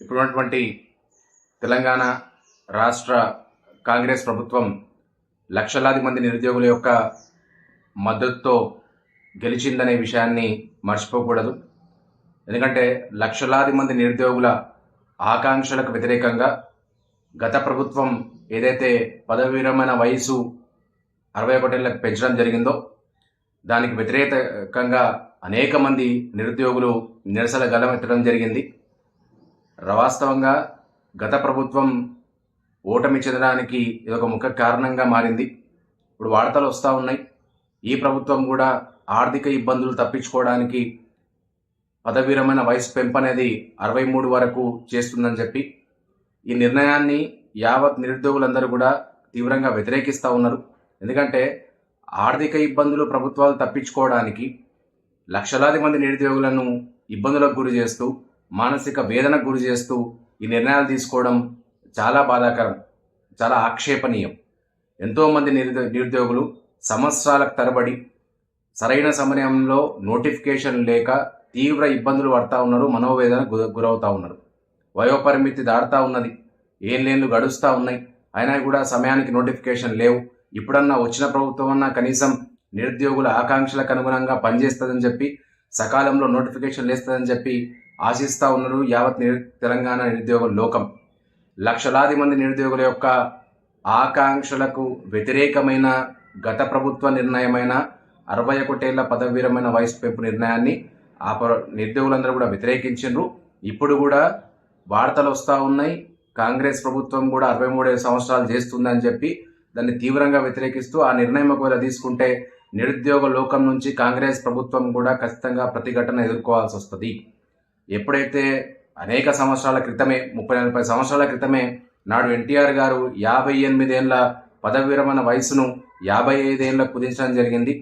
ఇప్పుడున్నటువంటి తెలంగాణ రాష్ట్ర కాంగ్రెస్ ప్రభుత్వం లక్షలాది మంది నిరుద్యోగుల యొక్క మద్దతుతో గెలిచిందనే విషయాన్ని మర్చిపోకూడదు. ఎందుకంటే లక్షలాది మంది నిరుద్యోగుల ఆకాంక్షలకు వ్యతిరేకంగా గత ప్రభుత్వం ఏదైతే పదవి విరమణ వయసు అరవై ఒకటేళ్ళకు పెంచడం జరిగిందో దానికి వ్యతిరేకంగా అనేక మంది నిరుద్యోగులు నిరసన గలమెత్తడం జరిగింది. వాస్తవంగా గత ప్రభుత్వం ఓటమి చెందడానికి ఇది ఒక ముఖ్య కారణంగా మారింది. ఇప్పుడు వార్తలు వస్తూ ఉన్నాయి. ఈ ప్రభుత్వం కూడా ఆర్థిక ఇబ్బందులు తప్పించుకోవడానికి పదవీరమైన వయసు పెంపు అనేది అరవై మూడు వరకు చేస్తుందని చెప్పి ఈ నిర్ణయాన్ని యావత్ నిరుద్యోగులందరూ కూడా తీవ్రంగా వ్యతిరేకిస్తూ ఉన్నారు. ఎందుకంటే ఆర్థిక ఇబ్బందులు ప్రభుత్వాలు తప్పించుకోవడానికి లక్షలాది మంది నిరుద్యోగులను ఇబ్బందులకు గురి చేస్తూ మానసిక వేదనకు గురి చేస్తూ ఈ నిర్ణయాలు తీసుకోవడం చాలా బాధాకరం చాలా ఆక్షేపణీయం. ఎంతోమంది నిరుద్యో నిరుద్యోగులు సంవత్సరాలకు తరబడి సరైన సమయంలో నోటిఫికేషన్ లేక తీవ్ర ఇబ్బందులు పడతా ఉన్నారు మనోవేదన గు- గురవుతా ఉన్నారు. వయోపరిమితి దాటుతా ఉన్నది ఏం లేన్లు గడుస్తూ ఉన్నాయి. అయినా కూడా సమయానికి నోటిఫికేషన్ లేవు. ఇప్పుడన్నా వచ్చిన ప్రభుత్వం అన్నా కనీసం నిరుద్యోగుల ఆకాంక్షలకు అనుగుణంగా పనిచేస్తుందని చెప్పి సకాలంలో నోటిఫికేషన్ లేస్తుందని చెప్పి ఆశిస్తూ ఉన్నారు. యావత్ తెలంగాణ నిరుద్యోగ లోకం. లక్షలాది మంది నిరుద్యోగుల యొక్క ఆకాంక్షలకు వ్యతిరేకమైన గత ప్రభుత్వ నిర్ణయమైన అరవై ఒకటేళ్ళ పదవీరమైన వయసు పెంపు నిర్ణయాన్ని ఆ నిరుద్యోగులందరూ కూడా వ్యతిరేకించారు ఇప్పుడు కూడా వార్తలు వస్తూ ఉన్నాయి. కాంగ్రెస్ ప్రభుత్వం కూడా అరవై మూడేడు సంవత్సరాలు చేస్తుందని చెప్పి దాన్ని తీవ్రంగా వ్యతిరేకిస్తూ ఆ నిర్ణయం ఒకవేళ తీసుకుంటే నిరుద్యోగ లోకం నుంచి కాంగ్రెస్ ప్రభుత్వం కూడా ఖచ్చితంగా ప్రతిఘటన ఎదుర్కోవాల్సి వస్తుంది. ఎప్పుడైతే అనేక సంవత్సరాల క్రితమే ముప్పై నలభై సంవత్సరాల క్రితమే నాడు ఎన్టీఆర్ గారు యాభై ఎనిమిదేళ్ళ పదవి విరమణ వయసును యాభై ఐదేళ్ళకు కుదించడం జరిగింది.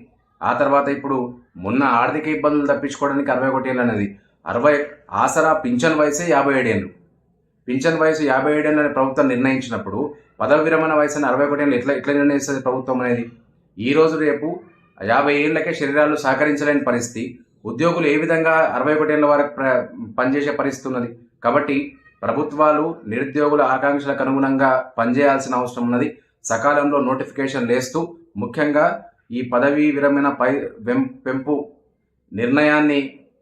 ఆ తర్వాత ఇప్పుడు మొన్న ఆర్థిక ఇబ్బందులు తప్పించుకోవడానికి అరవై ఒకటి ఏళ్ళు అనేది అరవై ఆసరా పింఛన్ వయసే యాభై ఏడేళ్ళు పింఛన్ వయసు యాభై ఏడేళ్ళని ప్రభుత్వం నిర్ణయించినప్పుడు పదవి విరమణ వయసుని అరవై ఒకటి ఏళ్ళు ఎట్లా ఎట్లా నిర్ణయిస్తుంది ప్రభుత్వం అనేది? ఈ రోజు రేపు యాభై ఏళ్ళకే శరీరాలు సహకరించలేని పరిస్థితి. ఉద్యోగులు ఏ విధంగా అరవై ఒకటేళ్ళ వరకు ప్ర పనిచేసే పరిస్థితి ఉన్నది? కాబట్టి ప్రభుత్వాలు నిరుద్యోగుల ఆకాంక్షలకు అనుగుణంగా పనిచేయాల్సిన అవసరం ఉన్నది. సకాలంలో నోటిఫికేషన్ లేస్తూ ముఖ్యంగా ఈ పదవీ విరమణ పై వెం పెంపు నిర్ణయాన్ని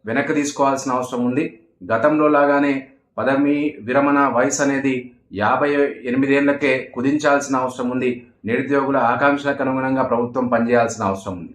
వెనక్కి తీసుకోవాల్సిన అవసరం ఉంది. గతంలో లాగానే పదవి విరమణ వయసు అనేది యాభై ఎనిమిదేళ్ళకే కుదించాల్సిన అవసరం ఉంది. నిరుద్యోగుల ఆకాంక్షలకు అనుగుణంగా ప్రభుత్వం పనిచేయాల్సిన అవసరం ఉంది.